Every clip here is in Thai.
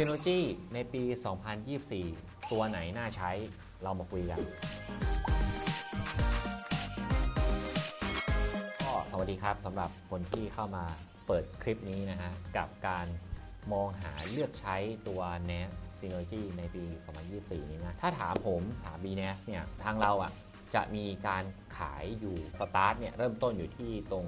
Synology ในปี 2024 ตัวไหนน่าใช้เรามาคุยกันก็สวัสดีครับสำหรับคนที่เข้ามาเปิดคลิปนี้นะฮะ กับการมองหาเลือกใช้ตัว NAS Synology ในปี 2024 นี้นะ ถ้าถามผมถาม BNAS เนี่ย ทางเราอะจะมีการขายอยู่สตาร์ทเนี่ย เริ่มต้นอยู่ที่ตรง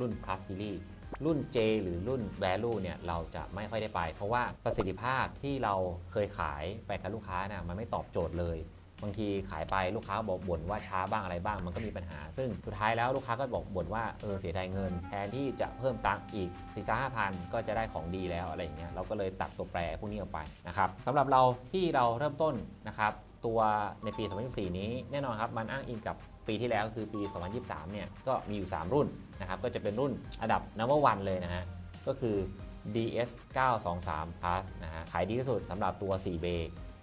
รุ่น Plus Series รุ่น J หรือรุ่น Value เนี่ยเราจะไม่ค่อยได้ไป เพราะว่าประสิทธิภาพที่เราเคยขายไปกับลูกค้านะมันไม่ตอบโจทย์เลย บางทีขายไปลูกค้าบอกบ่นว่าช้าบ้างอะไรบ้างมันก็มีปัญหา ซึ่งสุดท้ายแล้วลูกค้าก็บอกบ่นว่าเออเสียดายเงิน แทนที่จะเพิ่มตังค์อีก4ี่ห้าพันก็จะได้ของดีแล้วอะไรอย่างเงี้ยเราก็เลยตัดตัวแปรพวกนี้ออกไปนะครับสำหรับเราที่เราเริ่มต้นนะครับตัวในปี 2024 นี้แน่นอนครับมันอ้างอิงกับ ปีที่แล้วคือปี 2023 เนี่ยก็มีอยู่ 3 รุ่นนะครับก็จะเป็นรุ่นอันดับ number one เลยนะฮะก็คือ DS 923 Plus นะฮะขายดีที่สุดสำหรับตัว 4 b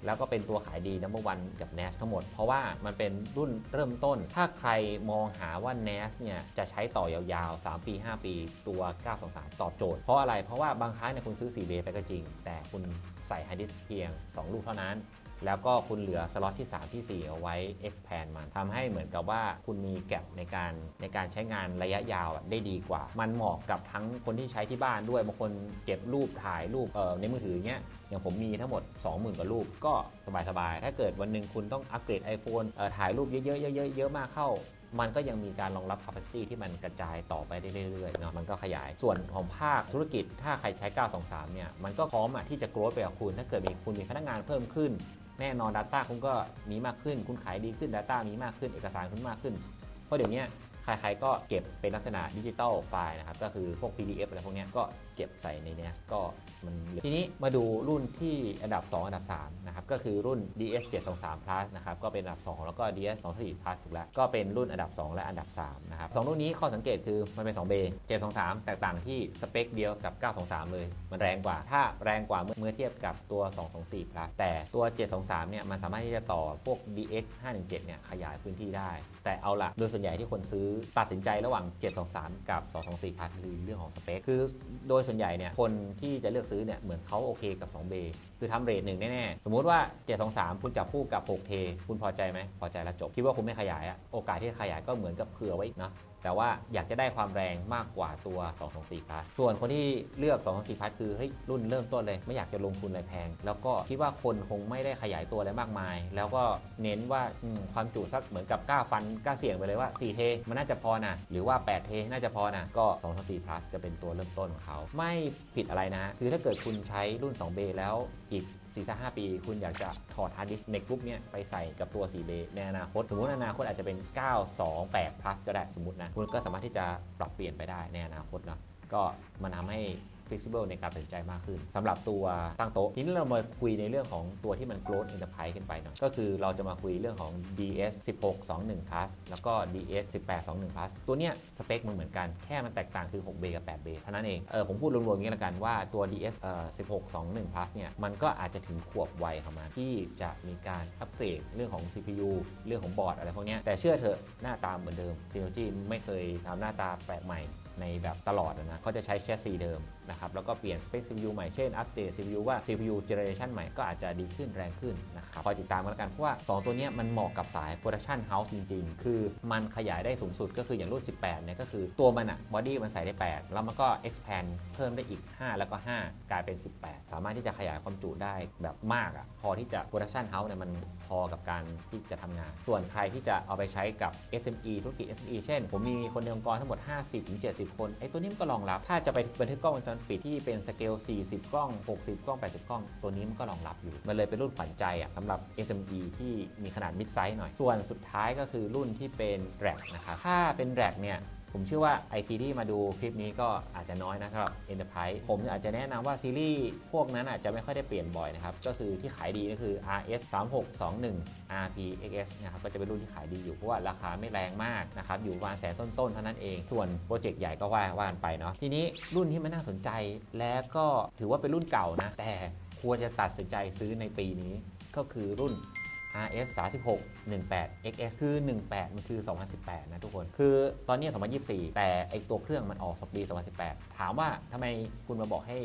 แล้วก็เป็นตัวขายดี number one กับ NAS ทั้งหมด เพราะว่ามันเป็นรุ่นเริ่มต้น ถ้าใครมองหาว่า NAS เนี่ยจะใช้ต่อยาวๆ 3 ปี 5 ปีตัว 923 ตอบโจทย์ เพราะอะไรเพราะว่าบางครั้งเนี่ยคุณซื้อ 4 b ไปก็จริง แต่คุณใส่ฮาร์ดดิสก์เพียง 2 ลูกเท่านั้น แล้วก็คุณเหลือสล็อตที่ 3 ที่ 4 เอาไว้ expand มันทำให้เหมือนกับว่าคุณมีแกลบในการในการใช้งานระยะยาวได้ดีกว่า มันเหมาะกับทั้งคนที่ใช้ที่บ้านด้วยบางคนเก็บรูปถ่ายรูปในมือถือเงี้ยอย่างผมมีทั้งหมด 20,000 กว่ารูปก็สบายๆ ถ้าเกิดวันหนึ่งคุณต้องอัปเกรด iPhone ถ่ายรูปเยอะๆเยอะๆเยอะมากเข้ามันก็ยังมีการรองรับ capacity ที่มันกระจายต่อไปได้เรื่อยๆเนาะมันก็ขยาย ส่วนของภาคธุรกิจถ้าใครใช้ 923 เนี่ย มันก็พร้อมอะที่จะ growth ไปกับคุณ ถ้าเกิดมีคุณมีพนักงานเพิ่มขึ้น แน่นอน Data คุณก็มีมากขึ้น คุณขายดีขึ้น Data มีมากขึ้นเอกสารคุณมากขึ้น เพราะเดี๋ยวนี้ ใครๆก็เก็บเป็นลักษณะดิจิตอลไฟล์นะครับ ก็คือพวก PDF อะไรพวกนี้ก็เก็บใส่ใน NAS ก็มันทีนี้มาดูรุ่นที่อันดับ 2 อันดับ3นะครับ ก็คือรุ่น DS 723 plus นะครับ ก็เป็นอันดับ 2 แล้วก็ DS 24 plus ถูกแล้ว ก็เป็นรุ่นอันดับ 2 และอันดับ 3 นะครับสองรุ่นนี้ข้อสังเกตคือมันเป็น2เบย์723 แตกต่างที่สเปคเดียวกับ 923 เลย มันแรงกว่า ถ้าแรงกว่าเมื่อเทียบกับตัว 224 plus แต่ตัว 723 เนี่ย มันสามารถที่จะต่อพวก DX 517 เนี่ย ขยายพื้นที่ได้แต่เอาละโดยส่วนใหญ่ที่คนซื้อตัดสินใจระหว่าง 723 กับ 224คันคือเรื่องของสเปค คือโดยส่วนใหญ่เนี่ยคนที่จะเลือกซื้อเนี่ยเหมือนเขาโอเคกับ2เบคือทำเรทหนึ่งแน่ๆ สมมุติว่า 723 คุณจับคู่กับ 6T คุณพอใจไหมพอใจแล้วจบ คิดว่าคุณไม่ขยายอะโอกาสที่จะขยายก็เหมือนกับเผื่อไว้อีกนะ แต่ว่าอยากจะได้ความแรงมากกว่าตัว224 plus ส่วนคนที่เลือก224 plus คือเฮ้ยรุ่นเริ่มต้นเลย ไม่อยากจะลงทุนอะไรแพง แล้วก็คิดว่าคนคงไม่ได้ขยายตัวอะไรมากมาย แล้วก็เน้นว่าความจุสักเหมือนกับกล้าฟันกล้าเสี่ยงไปเลยว่า 4T มันน่าจะพอนะหรือว่า 8T น่าจะพอนะก็224 plus จะเป็นตัวเริ่มต้นของเขา ไม่ผิดอะไรนะ คือถ้าเกิดคุณใช้รุ่น 2B แล้วอีก 4 5ปี คุณอยากจะถอดฮาร์ดดิสก์ในกรุ๊ปเนี้ยไปใส่กับตัว4 b ในอนาคต สมมติอนาคตอาจจะเป็น 928 plus ก็ได้สมมตินะ คุณก็สามารถที่จะปรับเปลี่ยนไปได้ในอนาคตเนาะก็มันทำให้ flexible ในการตัดสินใจมากขึ้นสำหรับตัวตั้งโต๊ะทีนี้เรามาคุยในเรื่องของตัวที่มัน growth enterprise ขึ้นไปหน่อยก็คือเราจะมาคุยเรื่องของ DS 1621 plus แล้วก็ DS 1821 plus ตัวเนี้ยสเปคมันเหมือนกันแค่มันแตกต่างคือ6 b กับ8 b เท่านั้นเองเออผมพูดรวมๆอย่างนี้ละกันว่าตัว DS เอ่อ1621 plus เนี่ยมันก็อาจจะถึงขวบวัยของมันที่จะมีการอัปเกรดเรื่องของ CPU เรื่องของบอร์ดอะไรพวกเนี้ยแต่เชื่อเถอะหน้าตาเหมือนเดิม Synology ไม่เคยทำหน้าตาแปลกใหม่ ในแบบตลอดนะเขาจะใช้แชสซีเดิมนะครับแล้วก็เปลี่ยนสเปค CPU ใหม่เช่นอัปเดต CPU ว่า CPU generation ใหม่ก็อาจจะดีขึ้นแรงขึ้นนะครับคอยติดตามกันแล้วกันเพราะว่า 2 ตัวนี้มันเหมาะกับสาย Production House จริง ๆ คือมันขยายได้สูงสุดก็คืออย่างรุ่น 18 เนี่ยก็คือตัวมันอะบอดี้มันใส่ได้ 8 แล้วมันก็ expand เพิ่มได้อีก 5 แล้วก็ 5 กลายเป็น 18 สามารถที่จะขยายความจุได้แบบมากอะพอที่จะ Production House เนี่ยมันพอกับการที่จะทำงาน ส่วนใครที่จะเอาไปใช้กับ SME ธุรกิจ SME เช่น ผมมีคนในองค์กรทั้งหมด 50-70คนไอ้ตัวนี้มันก็รองรับ ถ้าจะไปบันทึกกล้องวงจรปิดที่เป็นสเกล 40 กล้อง 60 กล้อง 80 กล้อง ตัวนี้มันก็รองรับอยู่ มันเลยเป็นรุ่นขวัญใจอะสำหรับ SME ที่มีขนาดมิดไซส์หน่อย ส่วนสุดท้ายก็คือรุ่นที่เป็นแร็กนะครับถ้าเป็นแร็กเนี่ย ผมเชื่อว่า IT ที่มาดูคลิปนี้ก็อาจจะน้อยนะครับ Enterprise ผมอาจจะแนะนำว่าซีรีส์พวกนั้นอาจจะไม่ค่อยได้เปลี่ยนบ่อยนะครับ ก็คือที่ขายดีก็คือ RS 3621 RPXS นะครับก็จะเป็นรุ่นที่ขายดีอยู่เพราะว่าราคาไม่แรงมากนะครับ อยู่ประมาณแสนต้นๆเท่านั้นเอง ส่วนโปรเจกต์ใหญ่ก็ว่าว่ากันไปเนาะทีนี้รุ่นที่มันน่าสนใจและก็ถือว่าเป็นรุ่นเก่านะ แต่ควรจะตัดสินใจซื้อในปีนี้ก็คือรุ่น RS 36 18 XS คือ 18 มันคือ 2018 นะทุกคน คือตอนนี้ 2024 แต่ไอตัวเครื่องมันออกสปี 2018 ถามว่าทำไมคุณมาบอกให้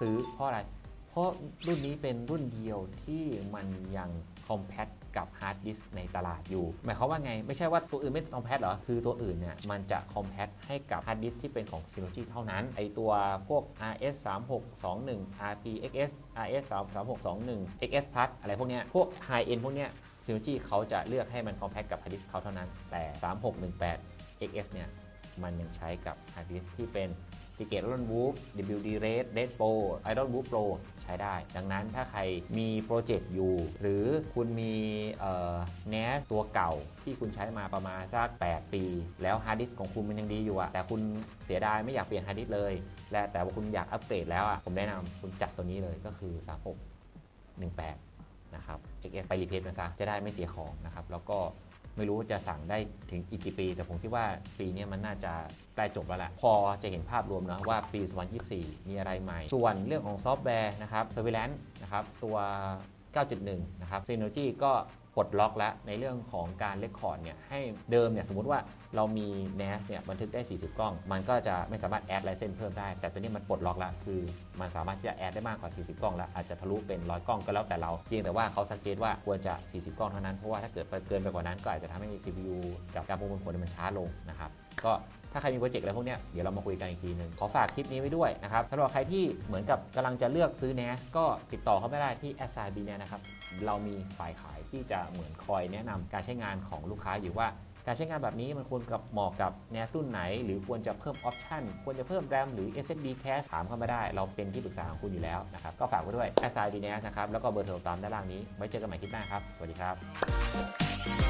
ซื้อเพราะอะไร เพราะรุ่นนี้เป็นรุ่นเดียวที่มันยัง compact กับฮาร์ดดิสในตลาดอยู่ หมายความว่าไง ไม่ใช่ว่าตัวอื่นไม่ compact เหรอ คือตัวอื่นเนี่ยมันจะ compact ให้กับฮาร์ดดิสที่เป็นของ Synology เท่านั้น ไอตัวพวก RS 3621 RPXS RS 3621 XS Plus อะไรพวกเนี้ย พวก high end พวกเนี้ย Synology เขาจะเลือกให้มัน compact กับฮาร์ดดิสเขาเท่านั้น แต่ 3618 XS เนี่ยมันยังใช้กับฮาร์ดดิสที่เป็น s e g a t Iron Wolf WD Red Red Pro Iron Wolf Pro ใช้ได้ ดังนั้นถ้าใครมีโปรเจกต์อยู่ หรือคุณมีเอ่อ NAS ตัวเก่าที่คุณใช้มาประมาณสัก 8 ปี แล้วฮาร์ดดิสก์ของคุณมันยังดีอยู่อะแต่คุณเสียดายไม่อยากเปลี่ยนฮาร์ดดิสก์เลย และแต่ว่าคุณอยากอัปเกรดแล้วอะผมแนะนำคุณจัดตัวนี้เลยก็คือ 3618 นะครับ XS ไปรีเพลย์มันซะจะได้ไม่เสียของนะครับแล้วก็ ไม่รู้จะสั่งได้ถึงอีกกี่ปี แต่ผมคิดว่าปีนี้มันน่าจะใกล้จบแล้วแหละพอจะเห็นภาพรวมนะว่าปี 2024 มีอะไรใหม่ ส่วนเรื่องของซอฟต์แวร์นะครับ Surveillance นะครับตัว 9.1 นะครับ Synology ก็ปลดล็อกแล้วในเรื่องของการเลคคอร์ดเนี่ยให้เดิมเนี่ยสมมติว่าเรามี NAS เนี่ยบันทึกได้ 40 กล้อง มันก็จะไม่สามารถแอดไลเซนเพิ่มได้ แต่ตัวนี้มันปลดล็อกแล้วคือ มันสามารถที่จะแอดได้มากกว่า 40 กล้องแล้วอาจจะทะลุเป็น 100 กล้องก็แล้วแต่เราเพียงแต่ว่าเขาสังเกตว่าควรจะ 40 กล้องเท่านั้นเพราะว่าถ้าเกิดไปเกินไปกว่านั้นก็อาจจะทำให้ CPU กับการประมวลผลมันช้าลงนะครับก็ ถ้าใครมีโปรเจกต์อะไรพวกเนี้ยเดี๋ยวเรามาคุยกันอีกทีหนึ่งขอฝากคลิปนี้ไว้ด้วยนะครับสำหรับใครที่เหมือนกับกำลังจะเลือกซื้อ NAS ก็ติดต่อเข้าไม่ได้ที่ s i b เนี่ยนะครับเรามีฝ่ายขายที่จะเหมือนคอยแนะนำการใช้งานของลูกค้าอยู่ว่าการใช้งานแบบนี้มันควรกับเหมาะกับ NAS รุ่นไหน หรือควรจะเพิ่มออปชันควรจะเพิ่ม RAM หรือ SSD cache ถามเข้ามาได้ เราเป็นที่ปรึกษาของคุณอยู่แล้วนะครับ ก็ฝากไว้ด้วย s i b NAS นะครับ แล้วก็เบอร์โทรตามด้านล่างนี้ ไว้เจอกันใหม่คลิปหน้าครับ สวัสดีครับ